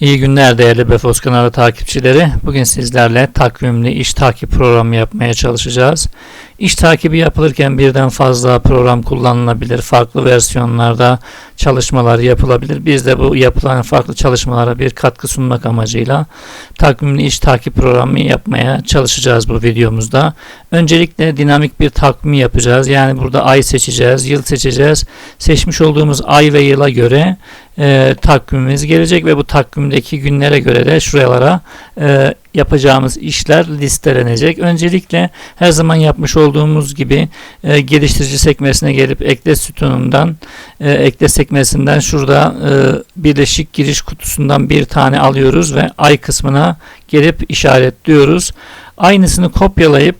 İyi günler değerli Befos kanalı takipçileri. Bugün sizlerle takvimli iş takip programı yapmaya çalışacağız. İş takibi yapılırken birden fazla program kullanılabilir. Farklı versiyonlarda çalışmalar yapılabilir. Biz de bu yapılan farklı çalışmalara bir katkı sunmak amacıyla takvimli iş takip programı yapmaya çalışacağız bu videomuzda. Öncelikle dinamik bir takvim yapacağız. Yani burada ay seçeceğiz, yıl seçeceğiz. Seçmiş olduğumuz ay ve yıla göre e, takvimimiz gelecek ve bu takvimdeki günlere göre de şuralara e, yapacağımız işler listelenecek. Öncelikle her zaman yapmış olduğumuz gibi e, geliştirici sekmesine gelip ekle sütunundan e, ekle sekmesinden şurada e, birleşik giriş kutusundan bir tane alıyoruz ve ay kısmına gelip işaretliyoruz. Aynısını kopyalayıp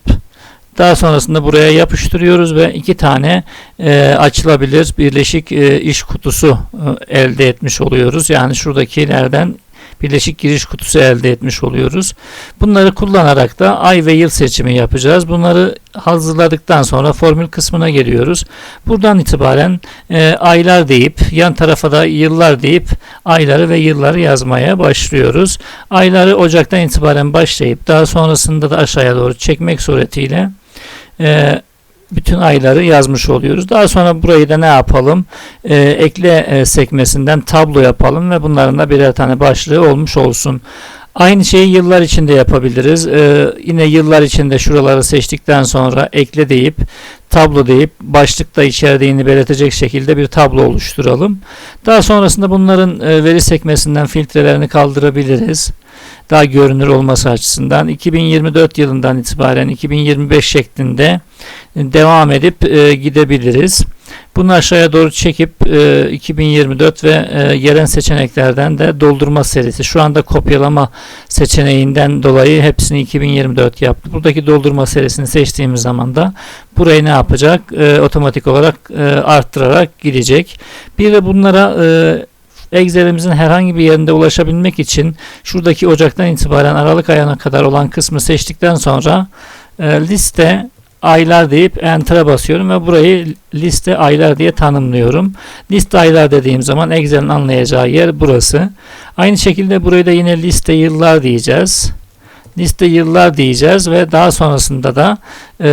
daha sonrasında buraya yapıştırıyoruz ve iki tane e, açılabilir birleşik e, iş kutusu e, elde etmiş oluyoruz. Yani şuradakilerden birleşik giriş kutusu elde etmiş oluyoruz. Bunları kullanarak da ay ve yıl seçimi yapacağız. Bunları hazırladıktan sonra formül kısmına geliyoruz. Buradan itibaren e, aylar deyip yan tarafa da yıllar deyip ayları ve yılları yazmaya başlıyoruz. Ayları Ocak'tan itibaren başlayıp daha sonrasında da aşağıya doğru çekmek suretiyle e, bütün ayları yazmış oluyoruz. Daha sonra burayı da ne yapalım? E, ekle sekmesinden tablo yapalım ve bunların da birer tane başlığı olmuş olsun. Aynı şeyi yıllar içinde yapabiliriz. Ee, yine yıllar içinde şuraları seçtikten sonra ekle deyip tablo deyip başlıkta içerdiğini belirtecek şekilde bir tablo oluşturalım. Daha sonrasında bunların e, veri sekmesinden filtrelerini kaldırabiliriz daha görünür olması açısından 2024 yılından itibaren 2025 şeklinde devam edip e, gidebiliriz. Bunu aşağıya doğru çekip e, 2024 ve e, gelen seçeneklerden de doldurma serisi. Şu anda kopyalama seçeneğinden dolayı hepsini 2024 yaptı. Buradaki doldurma serisini seçtiğimiz zaman da burayı ne yapacak? E, otomatik olarak e, arttırarak gidecek. Bir de bunlara e, Excel'imizin herhangi bir yerinde ulaşabilmek için şuradaki Ocak'tan itibaren Aralık ayına kadar olan kısmı seçtikten sonra e, liste aylar deyip enter'a basıyorum ve burayı liste aylar diye tanımlıyorum. Liste aylar dediğim zaman Excel'in anlayacağı yer burası. Aynı şekilde burayı da yine liste yıllar diyeceğiz liste yıllar diyeceğiz ve daha sonrasında da e,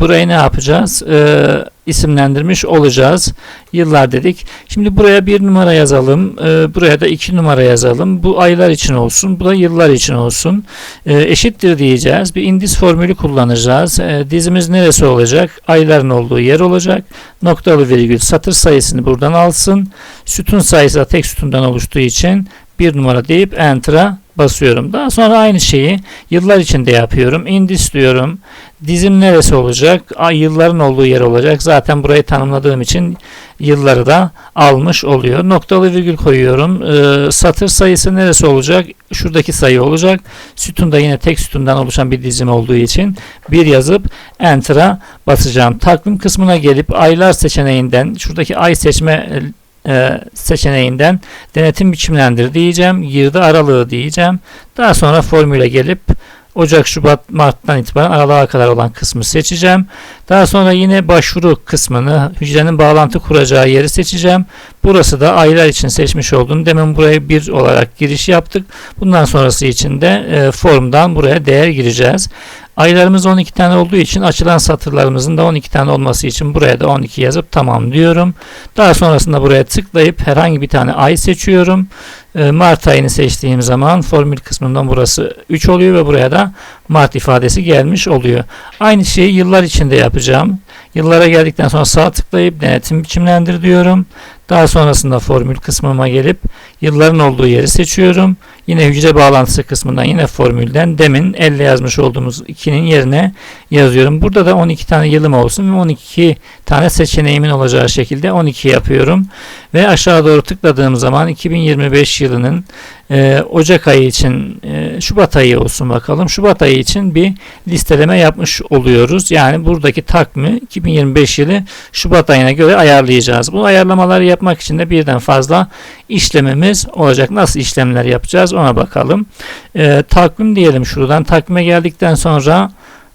burayı ne yapacağız? E, isimlendirmiş olacağız. Yıllar dedik. Şimdi buraya bir numara yazalım. E, buraya da iki numara yazalım. Bu aylar için olsun. Bu da yıllar için olsun. E, eşittir diyeceğiz. Bir indis formülü kullanacağız. E, dizimiz neresi olacak? Ayların olduğu yer olacak. Noktalı virgül satır sayısını buradan alsın. Sütun sayısı da tek sütundan oluştuğu için bir numara deyip enter'a basıyorum. Daha sonra aynı şeyi yıllar içinde yapıyorum. Indis diyorum. Dizim neresi olacak? Ay yılların olduğu yer olacak. Zaten burayı tanımladığım için yılları da almış oluyor. Noktalı virgül koyuyorum. Ee, satır sayısı neresi olacak? Şuradaki sayı olacak. Sütunda yine tek sütundan oluşan bir dizim olduğu için bir yazıp Enter'a basacağım. Takvim kısmına gelip aylar seçeneğinden şuradaki ay seçme e, seçeneğinden denetim biçimlendir diyeceğim. Girdi aralığı diyeceğim. Daha sonra formüle gelip Ocak, Şubat, Mart'tan itibaren aralığa kadar olan kısmı seçeceğim. Daha sonra yine başvuru kısmını, hücrenin bağlantı kuracağı yeri seçeceğim. Burası da aylar için seçmiş olduğum. Demin buraya bir olarak giriş yaptık. Bundan sonrası için de e, formdan buraya değer gireceğiz. Aylarımız 12 tane olduğu için açılan satırlarımızın da 12 tane olması için buraya da 12 yazıp tamam diyorum. Daha sonrasında buraya tıklayıp herhangi bir tane ay seçiyorum. Ee, Mart ayını seçtiğim zaman formül kısmından burası 3 oluyor ve buraya da Mart ifadesi gelmiş oluyor. Aynı şeyi yıllar içinde yapacağım. Yıllara geldikten sonra sağ tıklayıp denetim biçimlendir diyorum. Daha sonrasında formül kısmıma gelip yılların olduğu yeri seçiyorum. Yine hücre bağlantısı kısmından yine formülden demin elle yazmış olduğumuz 2'nin yerine yazıyorum. Burada da 12 tane yılım olsun ve 12 tane seçeneğimin olacağı şekilde 12 yapıyorum. Ve aşağı doğru tıkladığım zaman 2025 yılının e, Ocak ayı için e, Şubat ayı olsun bakalım. Şubat ayı için bir listeleme yapmış oluyoruz. Yani buradaki takvimi 2025 yılı Şubat ayına göre ayarlayacağız. Bu ayarlamaları yapmak için de birden fazla işlemimiz olacak. Nasıl işlemler yapacağız ona bakalım. E, takvim diyelim şuradan. Takvime geldikten sonra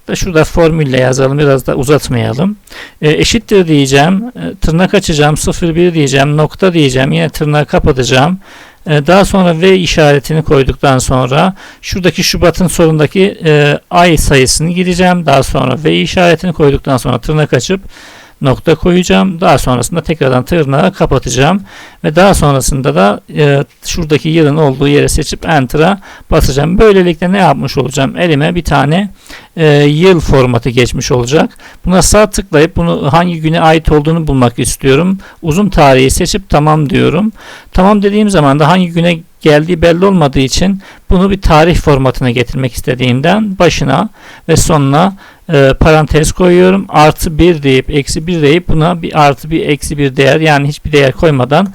da şurada formülle yazalım. Biraz da uzatmayalım. E, eşittir diyeceğim. E, tırnak açacağım. 01 diyeceğim. Nokta diyeceğim. Yine tırnağı kapatacağım. E, daha sonra V işaretini koyduktan sonra şuradaki Şubat'ın sonundaki e, ay sayısını gireceğim. Daha sonra V işaretini koyduktan sonra tırnak açıp nokta koyacağım. Daha sonrasında tekrardan tırnağı kapatacağım. Ve daha sonrasında da e, şuradaki yılın olduğu yere seçip Enter'a basacağım. Böylelikle ne yapmış olacağım? Elime bir tane e, yıl formatı geçmiş olacak. Buna sağ tıklayıp bunu hangi güne ait olduğunu bulmak istiyorum. Uzun tarihi seçip tamam diyorum. Tamam dediğim zaman da hangi güne geldiği belli olmadığı için bunu bir tarih formatına getirmek istediğimden başına ve sonuna e, parantez koyuyorum. Artı 1 deyip eksi 1 deyip buna bir artı bir eksi bir değer yani hiçbir değer koymadan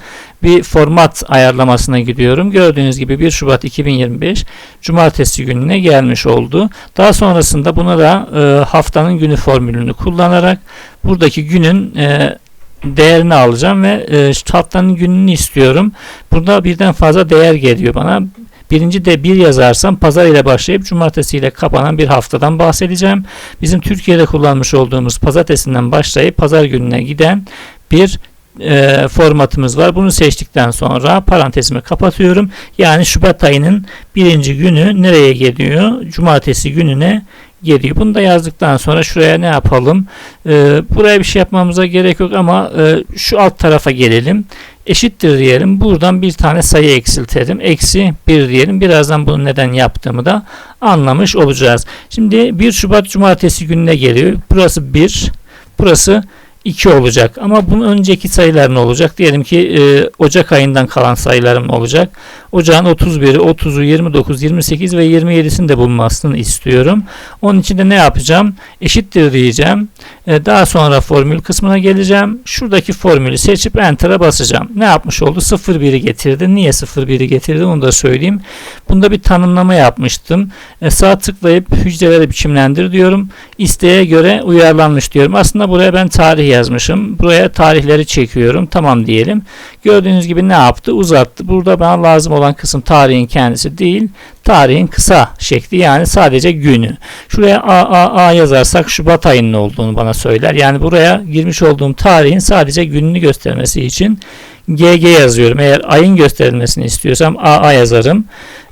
bir format ayarlamasına gidiyorum. Gördüğünüz gibi 1 Şubat 2025 Cumartesi gününe gelmiş oldu. Daha sonrasında buna da e, haftanın günü formülünü kullanarak buradaki günün e, değerini alacağım ve e, haftanın gününü istiyorum. Burada birden fazla değer geliyor bana. Birinci de bir yazarsam pazar ile başlayıp cumartesi ile kapanan bir haftadan bahsedeceğim. Bizim Türkiye'de kullanmış olduğumuz pazartesinden başlayıp pazar gününe giden bir e, formatımız var. Bunu seçtikten sonra parantezimi kapatıyorum. Yani Şubat ayının birinci günü nereye geliyor? Cumartesi gününe geliyor. Bunu da yazdıktan sonra şuraya ne yapalım? Ee, buraya bir şey yapmamıza gerek yok ama e, şu alt tarafa gelelim. Eşittir diyelim. Buradan bir tane sayı eksiltelim. Eksi 1 diyelim. Birazdan bunu neden yaptığımı da anlamış olacağız. Şimdi 1 Şubat Cumartesi gününe geliyor. Burası 1. Burası 2 olacak. Ama bunun önceki sayılar ne olacak? Diyelim ki e, Ocak ayından kalan sayılarım olacak? Ocağın 31'i, 30'u, 29, 28 ve 27'sini de bulmasını istiyorum. Onun için de ne yapacağım? Eşittir diyeceğim. E, daha sonra formül kısmına geleceğim. Şuradaki formülü seçip Enter'a basacağım. Ne yapmış oldu? 01'i getirdi. Niye 01'i getirdi? Onu da söyleyeyim. Bunda bir tanımlama yapmıştım. E, sağ tıklayıp hücreleri biçimlendir diyorum. İsteğe göre uyarlanmış diyorum. Aslında buraya ben tarih yazmışım. Buraya tarihleri çekiyorum. Tamam diyelim. Gördüğünüz gibi ne yaptı? Uzattı. Burada bana lazım olan kısım tarihin kendisi değil. Tarihin kısa şekli yani sadece günü. Şuraya A, A, A yazarsak Şubat ayının olduğunu bana söyler. Yani buraya girmiş olduğum tarihin sadece gününü göstermesi için GG yazıyorum. Eğer ayın gösterilmesini istiyorsam AA yazarım.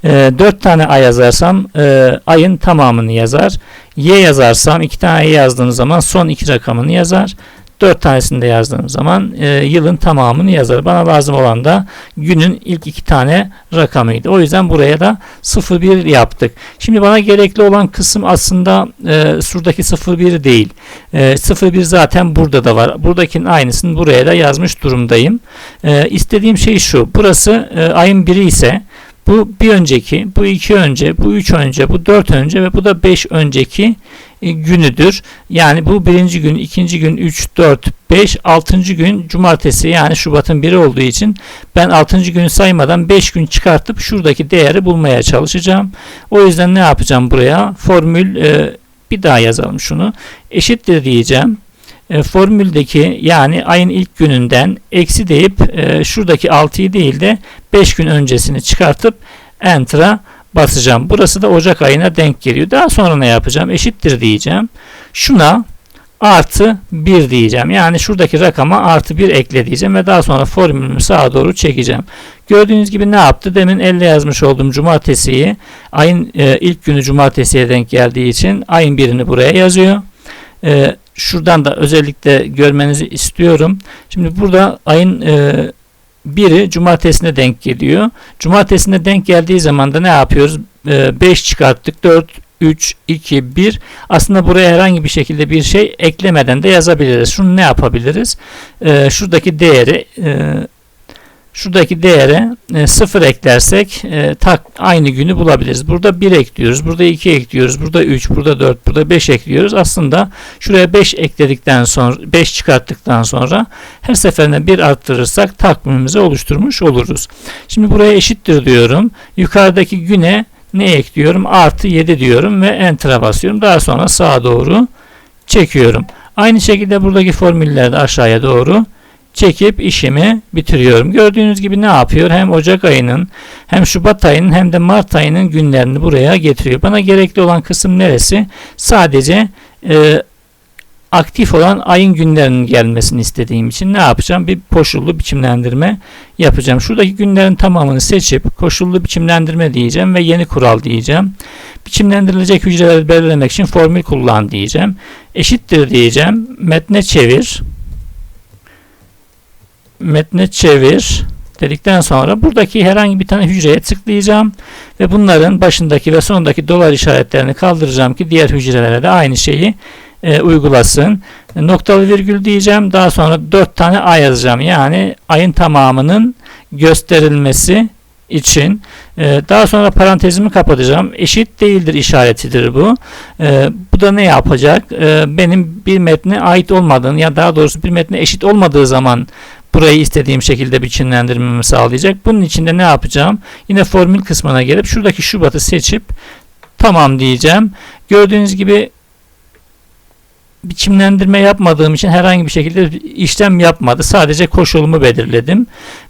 E, 4 tane A yazarsam e, ayın tamamını yazar. Y yazarsam 2 tane Y yazdığınız zaman son iki rakamını yazar. 4 tanesini de yazdığım zaman e, yılın tamamını yazar. Bana lazım olan da günün ilk iki tane rakamıydı. O yüzden buraya da 01 yaptık. Şimdi bana gerekli olan kısım aslında e, şuradaki 01 değil. E, 01 zaten burada da var. Buradakinin aynısını buraya da yazmış durumdayım. E, istediğim şey şu. Burası e, ayın biri ise bu bir önceki, bu iki önce, bu üç önce, bu dört önce ve bu da beş önceki günüdür. Yani bu birinci gün, ikinci gün, üç, dört, beş, altıncı gün cumartesi yani Şubat'ın biri olduğu için ben altıncı günü saymadan beş gün çıkartıp şuradaki değeri bulmaya çalışacağım. O yüzden ne yapacağım buraya? Formül e, bir daha yazalım şunu. Eşittir diyeceğim e, formüldeki yani ayın ilk gününden eksi deyip e, şuradaki 6'yı değil de 5 gün öncesini çıkartıp Enter'a basacağım. Burası da Ocak ayına denk geliyor. Daha sonra ne yapacağım? Eşittir diyeceğim. Şuna artı 1 diyeceğim. Yani şuradaki rakama artı 1 ekle diyeceğim ve daha sonra formülümü sağa doğru çekeceğim. Gördüğünüz gibi ne yaptı? Demin elle yazmış olduğum cumartesiyi ayın e, ilk günü cumartesiye denk geldiği için ayın birini buraya yazıyor. E, şuradan da özellikle görmenizi istiyorum. Şimdi burada ayın e, biri cumartesine denk geliyor. Cumartesine denk geldiği zaman da ne yapıyoruz? 5 e, çıkarttık. 4, 3, 2, 1. Aslında buraya herhangi bir şekilde bir şey eklemeden de yazabiliriz. Şunu ne yapabiliriz? E, şuradaki değeri e, şuradaki değere e, 0 eklersek e, tak aynı günü bulabiliriz. Burada 1 ekliyoruz. Burada 2 ekliyoruz. Burada 3, burada 4, burada 5 ekliyoruz. Aslında şuraya 5 ekledikten sonra 5 çıkarttıktan sonra her seferinde 1 arttırırsak takvimimizi oluşturmuş oluruz. Şimdi buraya eşittir diyorum. Yukarıdaki güne ne ekliyorum? Artı 7 diyorum ve Enter'a basıyorum. Daha sonra sağa doğru çekiyorum. Aynı şekilde buradaki formülleri de aşağıya doğru çekip işimi bitiriyorum. Gördüğünüz gibi ne yapıyor? Hem Ocak ayının hem Şubat ayının hem de Mart ayının günlerini buraya getiriyor. Bana gerekli olan kısım neresi? Sadece e, aktif olan ayın günlerinin gelmesini istediğim için ne yapacağım? Bir koşullu biçimlendirme yapacağım. Şuradaki günlerin tamamını seçip koşullu biçimlendirme diyeceğim ve yeni kural diyeceğim. Biçimlendirilecek hücreleri belirlemek için formül kullan diyeceğim. Eşittir diyeceğim. Metne çevir. Metne çevir dedikten sonra buradaki herhangi bir tane hücreye tıklayacağım ve bunların başındaki ve sonundaki dolar işaretlerini kaldıracağım ki diğer hücrelere de aynı şeyi e, uygulasın. E, noktalı virgül diyeceğim. Daha sonra 4 tane ay yazacağım. Yani ayın tamamının gösterilmesi için e, daha sonra parantezimi kapatacağım. Eşit değildir işaretidir bu. E, bu da ne yapacak? E, benim bir metne ait olmadığını ya daha doğrusu bir metne eşit olmadığı zaman burayı istediğim şekilde biçimlendirmemi sağlayacak. Bunun için de ne yapacağım? Yine formül kısmına gelip şuradaki Şubat'ı seçip tamam diyeceğim. Gördüğünüz gibi biçimlendirme yapmadığım için herhangi bir şekilde işlem yapmadı. Sadece koşulumu belirledim.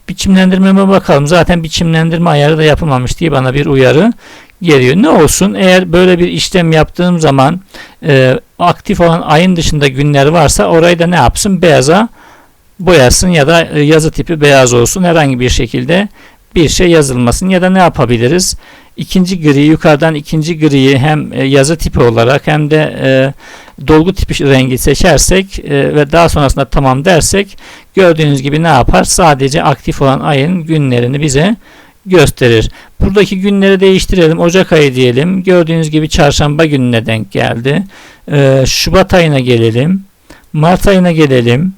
Biçimlendirmeme bakalım. Zaten biçimlendirme ayarı da yapılmamış diye bana bir uyarı geliyor. Ne olsun eğer böyle bir işlem yaptığım zaman e, aktif olan ayın dışında günler varsa orayı da ne yapsın? Beyaza boyasın ya da e, yazı tipi beyaz olsun. Herhangi bir şekilde bir şey yazılmasın ya da ne yapabiliriz? İkinci gri yukarıdan ikinci griyi hem e, yazı tipi olarak hem de e, dolgu tipi rengi seçersek e, ve daha sonrasında tamam dersek gördüğünüz gibi ne yapar? Sadece aktif olan ayın günlerini bize gösterir. Buradaki günleri değiştirelim. Ocak ayı diyelim. Gördüğünüz gibi çarşamba gününe denk geldi. E, Şubat ayına gelelim. Mart ayına gelelim.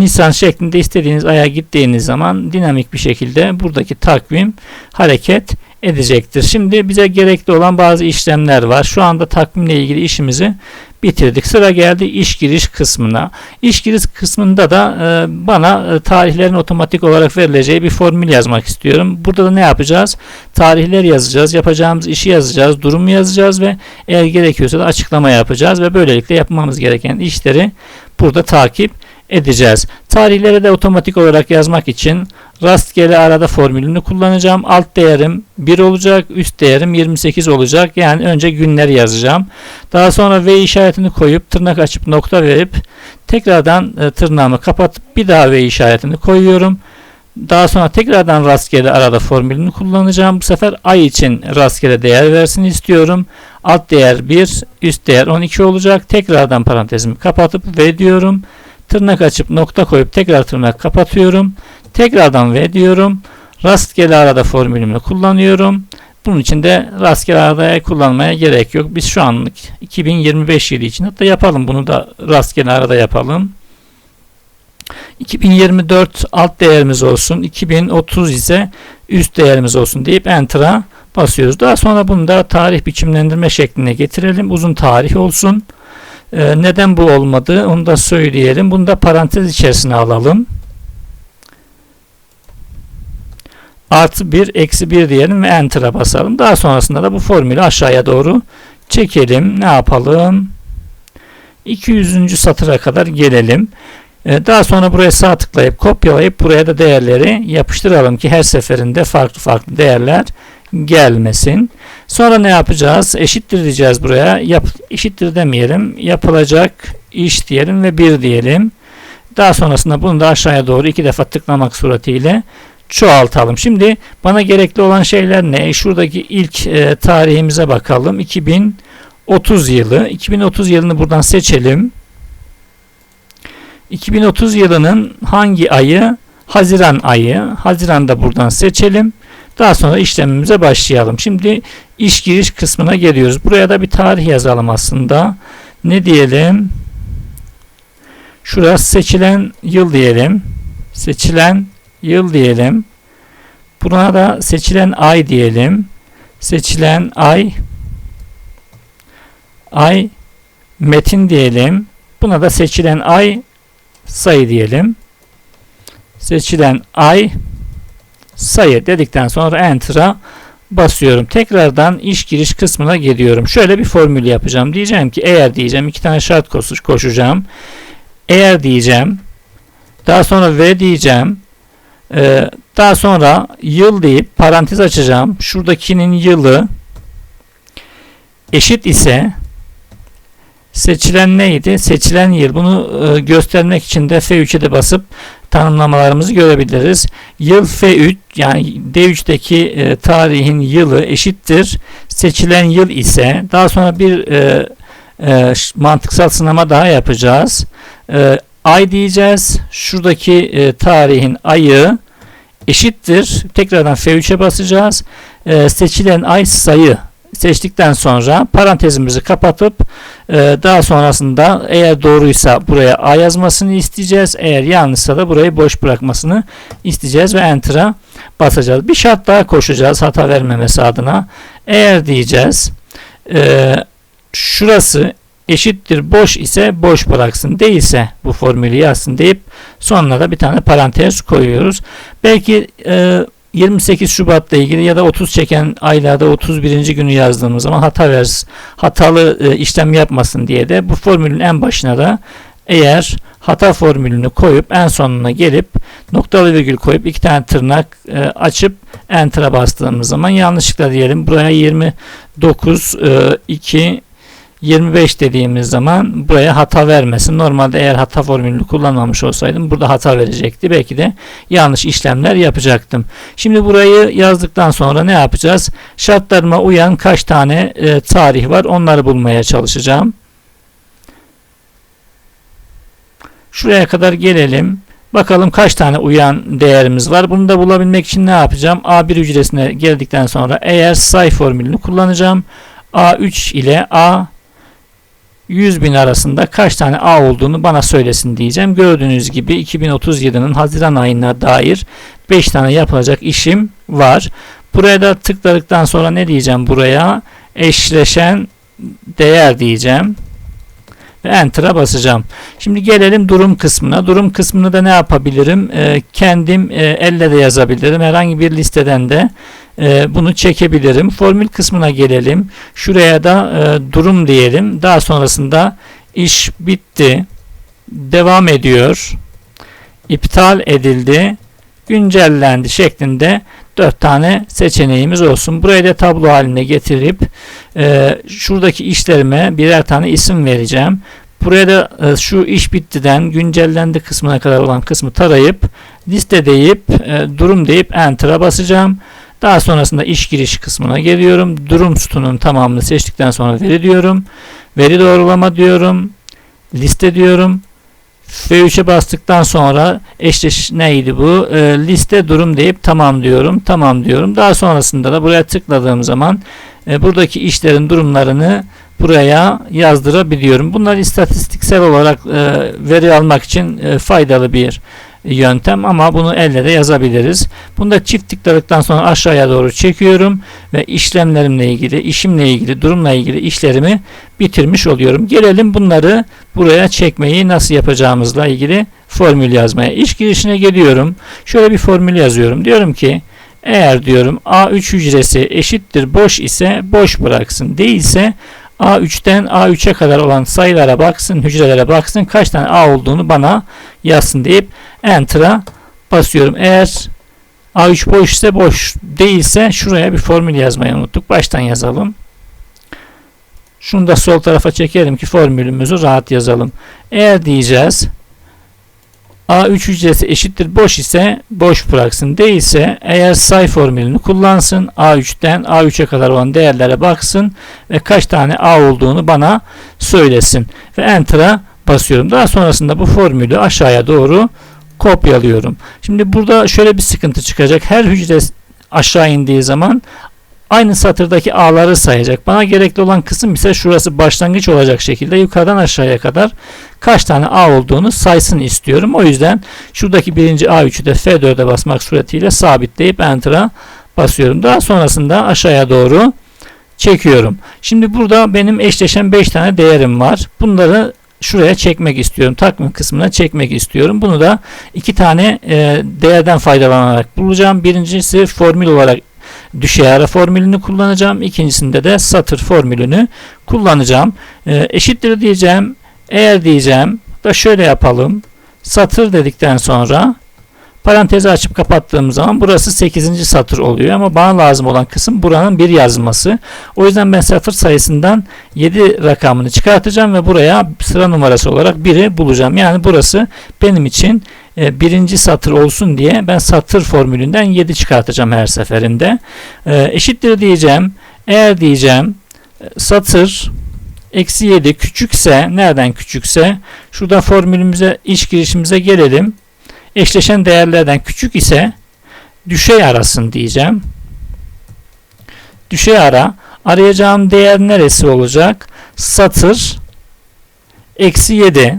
Nisan şeklinde istediğiniz aya gittiğiniz zaman dinamik bir şekilde buradaki takvim hareket edecektir. Şimdi bize gerekli olan bazı işlemler var. Şu anda takvimle ilgili işimizi bitirdik. Sıra geldi iş giriş kısmına. İş giriş kısmında da e, bana e, tarihlerin otomatik olarak verileceği bir formül yazmak istiyorum. Burada da ne yapacağız? Tarihler yazacağız. Yapacağımız işi yazacağız. Durumu yazacağız ve eğer gerekiyorsa da açıklama yapacağız ve böylelikle yapmamız gereken işleri burada takip edeceğiz. Tarihleri de otomatik olarak yazmak için rastgele arada formülünü kullanacağım. Alt değerim 1 olacak, üst değerim 28 olacak. Yani önce günler yazacağım. Daha sonra V işaretini koyup tırnak açıp nokta verip tekrardan e, tırnağımı kapatıp bir daha V işaretini koyuyorum. Daha sonra tekrardan rastgele arada formülünü kullanacağım. Bu sefer ay için rastgele değer versin istiyorum. Alt değer 1, üst değer 12 olacak. Tekrardan parantezimi kapatıp V diyorum. Tırnak açıp nokta koyup tekrar tırnak kapatıyorum. Tekrardan V diyorum. Rastgele arada formülümü kullanıyorum. Bunun için de rastgele arada kullanmaya gerek yok. Biz şu anlık 2025 yılı için hatta yapalım bunu da rastgele arada yapalım. 2024 alt değerimiz olsun. 2030 ise üst değerimiz olsun deyip Enter'a basıyoruz. Daha sonra bunu da tarih biçimlendirme şekline getirelim. Uzun tarih olsun. Ee, neden bu olmadı onu da söyleyelim. Bunu da parantez içerisine alalım. Artı 1, eksi 1 diyelim ve Enter'a basalım. Daha sonrasında da bu formülü aşağıya doğru çekelim. Ne yapalım? 200. satıra kadar gelelim. Ee, daha sonra buraya sağ tıklayıp kopyalayıp buraya da değerleri yapıştıralım ki her seferinde farklı farklı değerler gelmesin. Sonra ne yapacağız? Eşittir diyeceğiz buraya. Yap, eşittir demeyelim. Yapılacak iş diyelim ve bir diyelim. Daha sonrasında bunu da aşağıya doğru iki defa tıklamak suretiyle çoğaltalım. Şimdi bana gerekli olan şeyler ne? Şuradaki ilk e, tarihimize bakalım. 2030 yılı. 2030 yılını buradan seçelim. 2030 yılının hangi ayı? Haziran ayı. Haziran'da buradan seçelim. Daha sonra işlemimize başlayalım. Şimdi iş giriş kısmına geliyoruz. Buraya da bir tarih yazalım aslında. Ne diyelim? Şurası seçilen yıl diyelim. Seçilen yıl diyelim. Buna da seçilen ay diyelim. Seçilen ay ay metin diyelim. Buna da seçilen ay sayı diyelim. Seçilen ay sayı dedikten sonra Enter'a basıyorum. Tekrardan iş giriş kısmına geliyorum. Şöyle bir formül yapacağım. Diyeceğim ki eğer diyeceğim iki tane şart koşacağım. Eğer diyeceğim daha sonra ve diyeceğim ee, daha sonra yıl deyip parantez açacağım. Şuradakinin yılı eşit ise Seçilen neydi? Seçilen yıl. Bunu e, göstermek için de F3'e de basıp tanımlamalarımızı görebiliriz. Yıl F3 yani D3'teki e, tarihin yılı eşittir. Seçilen yıl ise daha sonra bir e, e, mantıksal sınama daha yapacağız. E, ay diyeceğiz. Şuradaki e, tarihin ayı eşittir. Tekrardan F3'e basacağız. E, seçilen ay sayı seçtikten sonra parantezimizi kapatıp e, daha sonrasında eğer doğruysa buraya A yazmasını isteyeceğiz. Eğer yanlışsa da burayı boş bırakmasını isteyeceğiz ve Enter'a basacağız. Bir şart daha koşacağız hata vermemesi adına. Eğer diyeceğiz e, şurası eşittir boş ise boş bıraksın değilse bu formülü yazsın deyip sonuna da bir tane parantez koyuyoruz. Belki e, 28 Şubat'la ilgili ya da 30 çeken aylarda 31. günü yazdığımız zaman hata versin, hatalı e, işlem yapmasın diye de bu formülün en başına da eğer hata formülünü koyup en sonuna gelip noktalı virgül koyup iki tane tırnak e, açıp enter'a bastığımız zaman yanlışlıkla diyelim buraya 29 e, 2 25 dediğimiz zaman buraya hata vermesin. Normalde eğer hata formülünü kullanmamış olsaydım burada hata verecekti. Belki de yanlış işlemler yapacaktım. Şimdi burayı yazdıktan sonra ne yapacağız? Şartlarıma uyan kaç tane e, tarih var onları bulmaya çalışacağım. Şuraya kadar gelelim. Bakalım kaç tane uyan değerimiz var. Bunu da bulabilmek için ne yapacağım? A1 hücresine geldikten sonra eğer say formülünü kullanacağım. A3 ile A 100 bin arasında kaç tane A olduğunu bana söylesin diyeceğim. Gördüğünüz gibi 2037'nin Haziran ayına dair 5 tane yapılacak işim var. Buraya da tıkladıktan sonra ne diyeceğim buraya? Eşleşen değer diyeceğim. Enter'a basacağım. Şimdi gelelim durum kısmına. Durum kısmını da ne yapabilirim? E, kendim e, elle de yazabilirim. Herhangi bir listeden de e, bunu çekebilirim. Formül kısmına gelelim. Şuraya da e, durum diyelim. Daha sonrasında iş bitti. Devam ediyor. iptal edildi. Güncellendi şeklinde 4 tane seçeneğimiz olsun. Burayı da tablo haline getirip e, şuradaki işlerime birer tane isim vereceğim. Buraya da e, şu iş bittiden güncellendi kısmına kadar olan kısmı tarayıp liste deyip e, durum deyip enter'a basacağım. Daha sonrasında iş giriş kısmına geliyorum. Durum sütunun tamamını seçtikten sonra veri diyorum. Veri doğrulama diyorum. Liste diyorum. F3'e bastıktan sonra eşleş neydi bu? E, liste durum deyip tamam diyorum. Tamam diyorum. Daha sonrasında da buraya tıkladığım zaman e, buradaki işlerin durumlarını buraya yazdırabiliyorum. Bunlar istatistiksel olarak e, veri almak için e, faydalı bir yöntem ama bunu elle de yazabiliriz. Bunda çift tıkladıktan sonra aşağıya doğru çekiyorum ve işlemlerimle ilgili, işimle ilgili, durumla ilgili işlerimi bitirmiş oluyorum. Gelelim bunları buraya çekmeyi nasıl yapacağımızla ilgili formül yazmaya. İş girişine geliyorum. Şöyle bir formül yazıyorum. Diyorum ki eğer diyorum A3 hücresi eşittir boş ise boş bıraksın. Değilse A3'ten A3'e kadar olan sayılara baksın, hücrelere baksın. Kaç tane A olduğunu bana yazsın deyip Enter'a basıyorum. Eğer A3 boş ise boş değilse şuraya bir formül yazmayı unuttuk. Baştan yazalım. Şunu da sol tarafa çekelim ki formülümüzü rahat yazalım. Eğer diyeceğiz A3 hücresi eşittir boş ise boş bıraksın. Değilse eğer say formülünü kullansın. A3'ten A3'e kadar olan değerlere baksın ve kaç tane A olduğunu bana söylesin. Ve Enter'a basıyorum. Daha sonrasında bu formülü aşağıya doğru kopyalıyorum. Şimdi burada şöyle bir sıkıntı çıkacak. Her hücre aşağı indiği zaman aynı satırdaki A'ları sayacak. Bana gerekli olan kısım ise şurası başlangıç olacak şekilde yukarıdan aşağıya kadar kaç tane A olduğunu saysın istiyorum. O yüzden şuradaki birinci A3'ü de F4'e basmak suretiyle sabitleyip Enter'a basıyorum. Daha sonrasında aşağıya doğru çekiyorum. Şimdi burada benim eşleşen 5 tane değerim var. Bunları şuraya çekmek istiyorum. Takvim kısmına çekmek istiyorum. Bunu da iki tane e, değerden faydalanarak bulacağım. Birincisi formül olarak düşey ara formülünü kullanacağım. İkincisinde de satır formülünü kullanacağım. E, eşittir diyeceğim. Eğer diyeceğim da şöyle yapalım. Satır dedikten sonra Parantezi açıp kapattığım zaman burası 8. satır oluyor ama bana lazım olan kısım buranın bir yazılması. O yüzden ben satır sayısından 7 rakamını çıkartacağım ve buraya sıra numarası olarak 1'i bulacağım. Yani burası benim için e, birinci satır olsun diye ben satır formülünden 7 çıkartacağım her seferinde. E, eşittir diyeceğim. Eğer diyeceğim e, satır eksi 7 küçükse nereden küçükse şurada formülümüze iş girişimize gelelim. Eşleşen değerlerden küçük ise düşey arasın diyeceğim. Düşey ara arayacağım değer neresi olacak? Satır eksi 7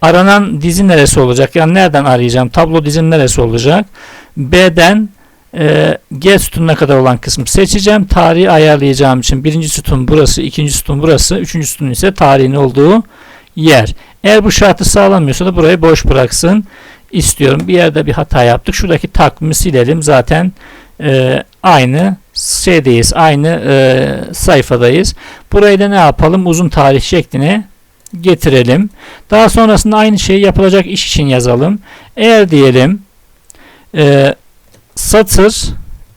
aranan dizi neresi olacak? Yani nereden arayacağım? Tablo dizin neresi olacak? B'den e, G sütununa kadar olan kısmı seçeceğim. Tarihi ayarlayacağım için birinci sütun burası, ikinci sütun burası, üçüncü sütun ise tarihin olduğu yer. Eğer bu şartı sağlamıyorsa da burayı boş bıraksın istiyorum. Bir yerde bir hata yaptık. Şuradaki takvimi silelim. Zaten e, aynı şeydeyiz. Aynı e, sayfadayız. Burayı da ne yapalım? Uzun tarih şekline getirelim. Daha sonrasında aynı şeyi yapılacak iş için yazalım. Eğer diyelim e, satır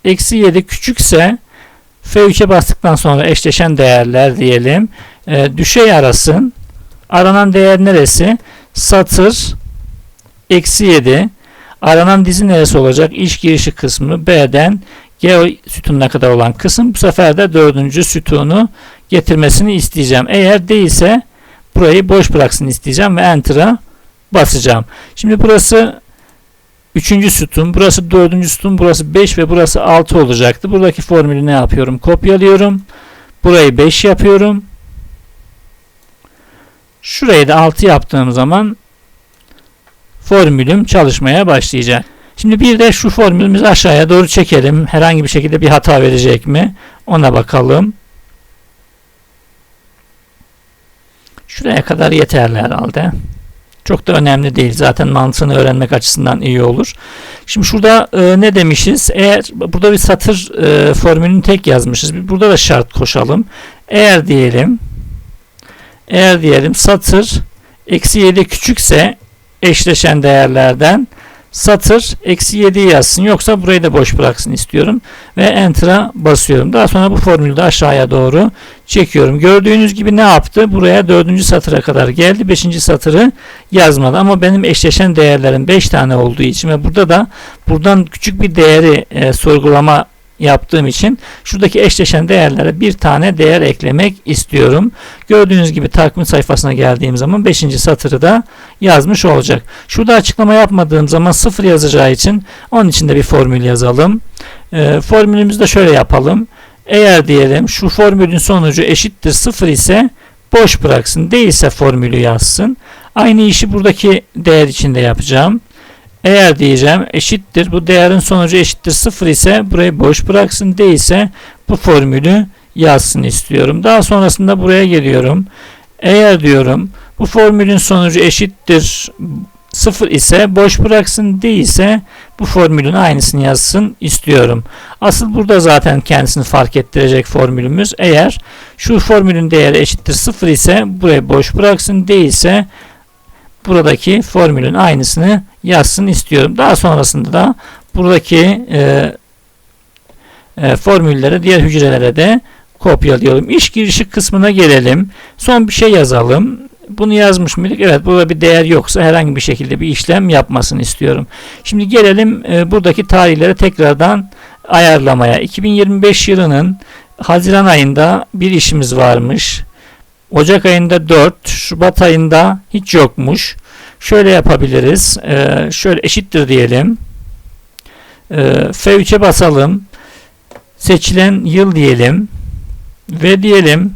eksi 7 küçükse F3'e bastıktan sonra eşleşen değerler diyelim. E, düşey arasın. Aranan değer neresi? Satır eksi 7. Aranan dizi neresi olacak? İş girişi kısmı B'den G sütununa kadar olan kısım. Bu sefer de dördüncü sütunu getirmesini isteyeceğim. Eğer değilse burayı boş bıraksın isteyeceğim ve Enter'a basacağım. Şimdi burası üçüncü sütun, burası dördüncü sütun, burası 5 ve burası 6 olacaktı. Buradaki formülü ne yapıyorum? Kopyalıyorum. Burayı 5 yapıyorum. Şurayı da 6 yaptığım zaman formülüm çalışmaya başlayacak. Şimdi bir de şu formülümüzü aşağıya doğru çekelim. Herhangi bir şekilde bir hata verecek mi? Ona bakalım. Şuraya kadar yeterli herhalde. Çok da önemli değil. Zaten mantığını öğrenmek açısından iyi olur. Şimdi şurada e, ne demişiz? Eğer burada bir satır e, formülünü tek yazmışız. Burada da şart koşalım. Eğer diyelim eğer diyelim satır eksi 7 küçükse eşleşen değerlerden satır eksi 7 yazsın. Yoksa burayı da boş bıraksın istiyorum. Ve Enter'a basıyorum. Daha sonra bu formülü de aşağıya doğru çekiyorum. Gördüğünüz gibi ne yaptı? Buraya dördüncü satıra kadar geldi. Beşinci satırı yazmadı. Ama benim eşleşen değerlerim 5 tane olduğu için ve burada da buradan küçük bir değeri e, sorgulama yaptığım için şuradaki eşleşen değerlere bir tane değer eklemek istiyorum. Gördüğünüz gibi takvim sayfasına geldiğim zaman 5. satırı da yazmış olacak. Şurada açıklama yapmadığım zaman 0 yazacağı için onun için de bir formül yazalım. E, formülümüzü de şöyle yapalım. Eğer diyelim şu formülün sonucu eşittir 0 ise boş bıraksın. Değilse formülü yazsın. Aynı işi buradaki değer için de yapacağım. Eğer diyeceğim eşittir bu değerin sonucu eşittir 0 ise burayı boş bıraksın değilse bu formülü yazsın istiyorum. Daha sonrasında buraya geliyorum. Eğer diyorum bu formülün sonucu eşittir 0 ise boş bıraksın değilse bu formülün aynısını yazsın istiyorum. Asıl burada zaten kendisini fark ettirecek formülümüz. Eğer şu formülün değeri eşittir 0 ise burayı boş bıraksın değilse buradaki formülün aynısını yazsın istiyorum. Daha sonrasında da buradaki e, e, formülleri diğer hücrelere de kopyalıyorum. İş girişi kısmına gelelim. Son bir şey yazalım. Bunu yazmış mıydık? Evet burada bir değer yoksa herhangi bir şekilde bir işlem yapmasını istiyorum. Şimdi gelelim e, buradaki tarihleri tekrardan ayarlamaya. 2025 yılının Haziran ayında bir işimiz varmış. Ocak ayında 4, Şubat ayında hiç yokmuş. Şöyle yapabiliriz. Ee, şöyle eşittir diyelim. Ee, F3'e basalım. Seçilen yıl diyelim. Ve diyelim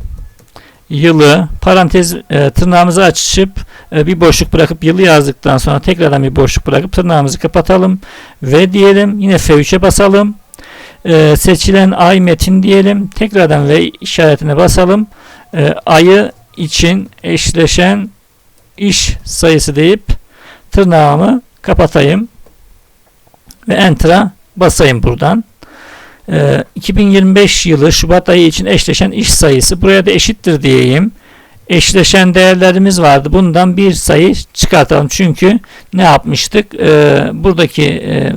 yılı parantez e, tırnağımızı açıp e, bir boşluk bırakıp yılı yazdıktan sonra tekrardan bir boşluk bırakıp tırnağımızı kapatalım ve diyelim yine F3'e basalım. E, seçilen ay metin diyelim. Tekrardan ve işaretine basalım. E, ayı için eşleşen iş sayısı deyip tırnağımı kapatayım ve Enter'a basayım buradan. Ee, 2025 yılı Şubat ayı için eşleşen iş sayısı buraya da eşittir diyeyim. eşleşen değerlerimiz vardı. Bundan bir sayı çıkartalım. Çünkü ne yapmıştık? Ee, buradaki e,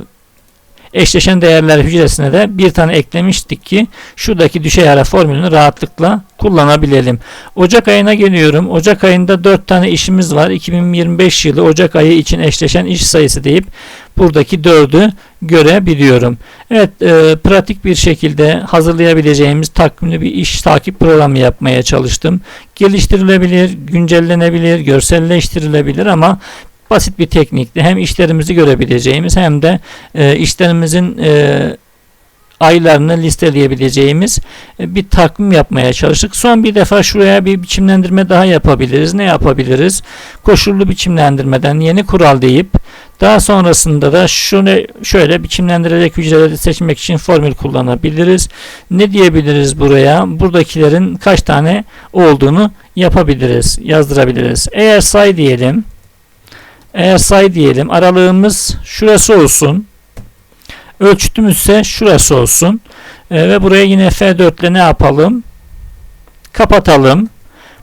eşleşen değerler hücresine de bir tane eklemiştik ki şuradaki düşey ara formülünü rahatlıkla kullanabilelim. Ocak ayına geliyorum. Ocak ayında 4 tane işimiz var. 2025 yılı Ocak ayı için eşleşen iş sayısı deyip buradaki 4'ü görebiliyorum. Evet e, pratik bir şekilde hazırlayabileceğimiz takvimli bir iş takip programı yapmaya çalıştım. Geliştirilebilir, güncellenebilir, görselleştirilebilir ama basit bir teknikle hem işlerimizi görebileceğimiz hem de e, işlerimizin e, aylarını listeleyebileceğimiz e, bir takvim yapmaya çalıştık. Son bir defa şuraya bir biçimlendirme daha yapabiliriz. Ne yapabiliriz? Koşullu biçimlendirmeden yeni kural deyip daha sonrasında da şunu şöyle biçimlendirecek hücreleri seçmek için formül kullanabiliriz. Ne diyebiliriz buraya? Buradakilerin kaç tane olduğunu yapabiliriz, yazdırabiliriz. Eğer say diyelim. Eğer say diyelim aralığımız şurası olsun. Ölçütümüz ise şurası olsun. E, ve buraya yine F4 ile ne yapalım? Kapatalım.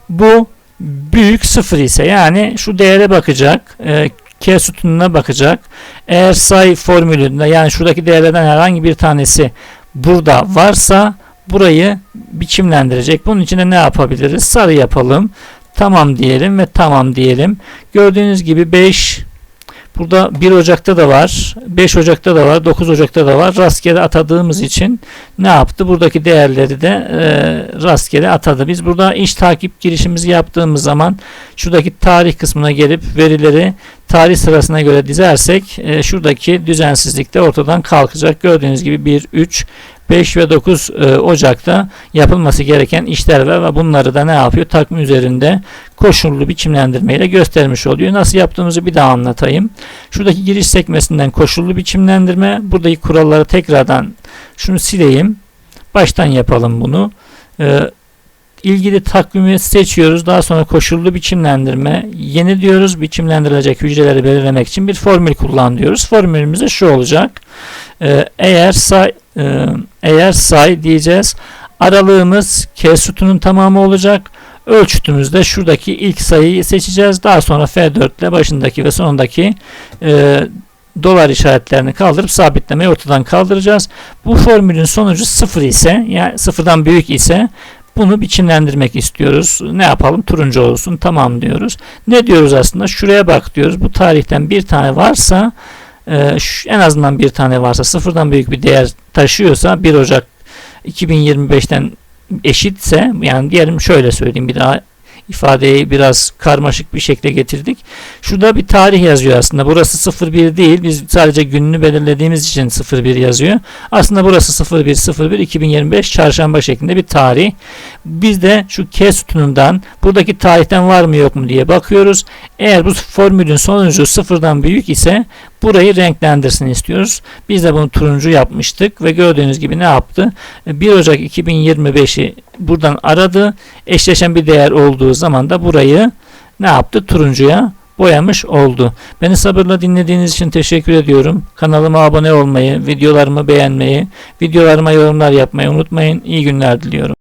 Bu büyük sıfır ise yani şu değere bakacak. E, K sütununa bakacak. Eğer say formülünde yani şuradaki değerlerden herhangi bir tanesi burada varsa burayı biçimlendirecek. Bunun için de ne yapabiliriz? Sarı yapalım. Tamam diyelim ve tamam diyelim. Gördüğünüz gibi 5 Burada 1 Ocak'ta da var, 5 Ocak'ta da var, 9 Ocak'ta da var. Rastgele atadığımız için ne yaptı? Buradaki değerleri de e, rastgele atadı. Biz burada iş takip girişimizi yaptığımız zaman şuradaki tarih kısmına gelip verileri tarih sırasına göre dizersek e, şuradaki düzensizlik de ortadan kalkacak. Gördüğünüz gibi 1, 3, 5 ve 9 e, Ocak'ta yapılması gereken işler var ve bunları da ne yapıyor? Takvim üzerinde koşullu biçimlendirmeyle göstermiş oluyor. Nasıl yaptığımızı bir daha anlatayım. Şuradaki giriş sekmesinden koşullu biçimlendirme. Buradaki kuralları tekrardan şunu sileyim. Baştan yapalım bunu. Ee, ilgili takvimi seçiyoruz. Daha sonra koşullu biçimlendirme. Yeni diyoruz. Biçimlendirilecek hücreleri belirlemek için bir formül kullan diyoruz. Formülümüz de şu olacak. Ee, eğer say e, eğer say diyeceğiz. Aralığımız K sütunun tamamı olacak. Ölçütümüzde şuradaki ilk sayıyı seçeceğiz. Daha sonra F4 ile başındaki ve sonundaki e, dolar işaretlerini kaldırıp sabitlemeyi ortadan kaldıracağız. Bu formülün sonucu sıfır ise yani sıfırdan büyük ise bunu biçimlendirmek istiyoruz. Ne yapalım? Turuncu olsun. Tamam diyoruz. Ne diyoruz aslında? Şuraya bak diyoruz. Bu tarihten bir tane varsa e, en azından bir tane varsa sıfırdan büyük bir değer taşıyorsa 1 Ocak 2025'ten eşitse yani diyelim şöyle söyleyeyim bir daha ifadeyi biraz karmaşık bir şekilde getirdik. Şurada bir tarih yazıyor aslında. Burası 01 değil. Biz sadece gününü belirlediğimiz için 01 yazıyor. Aslında burası 01 01 2025 çarşamba şeklinde bir tarih. Biz de şu K sütunundan buradaki tarihten var mı yok mu diye bakıyoruz. Eğer bu formülün sonucu sıfırdan büyük ise burayı renklendirsin istiyoruz. Biz de bunu turuncu yapmıştık ve gördüğünüz gibi ne yaptı? 1 Ocak 2025'i buradan aradı. Eşleşen bir değer olduğu zaman da burayı ne yaptı? Turuncuya boyamış oldu. Beni sabırla dinlediğiniz için teşekkür ediyorum. Kanalıma abone olmayı, videolarımı beğenmeyi, videolarıma yorumlar yapmayı unutmayın. İyi günler diliyorum.